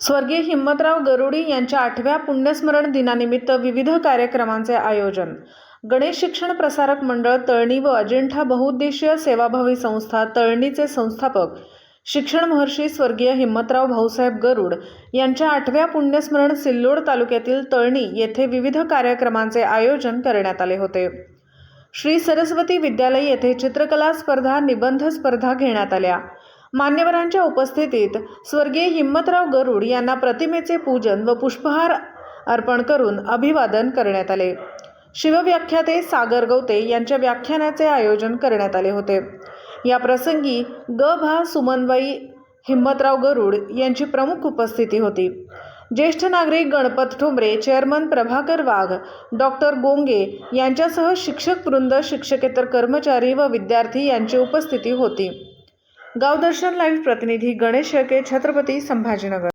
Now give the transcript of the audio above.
स्वर्गीय हिम्मतराव गरुडी यांच्या आठव्या पुण्यस्मरण दिनानिमित्त विविध कार्यक्रमांचे आयोजन. गणेश शिक्षण प्रसारक मंडळ तळणी व अजिंठा बहुउद्देशीय सेवाभावी संस्था तळणीचे संस्थापक शिक्षण महर्षी स्वर्गीय हिम्मतराव भाऊसाहेब गरुड यांच्या आठव्या पुण्यस्मरण सिल्लोड तालुक्यातील तळणी येथे विविध कार्यक्रमांचे आयोजन करण्यात आले होते. श्री सरस्वती विद्यालय येथे चित्रकला स्पर्धा निबंध स्पर्धा घेण्यात आल्या. मान्यवरांच्या उपस्थितीत स्वर्गीय हिम्मतराव गरुड यांना प्रतिमेचे पूजन व पुष्पहार अर्पण करून अभिवादन करण्यात आले. शिवव्याख्याते सागर गवते यांच्या व्याख्यानाचे आयोजन करण्यात आले होते. या प्रसंगी ग भा सुमनबाई हिम्मतराव गरुड यांची प्रमुख उपस्थिती होती. ज्येष्ठ नागरिक गणपत ठोंबरे चेअरमन प्रभाकर वाघ डॉक्टर गोंगे यांच्यासह शिक्षक वृंद शिक्षकेतर कर्मचारी व विद्यार्थी यांची उपस्थिती होती. गावदर्शन लाईव्ह प्रतिनिधी गणेश शेळके छत्रपती संभाजीनगर.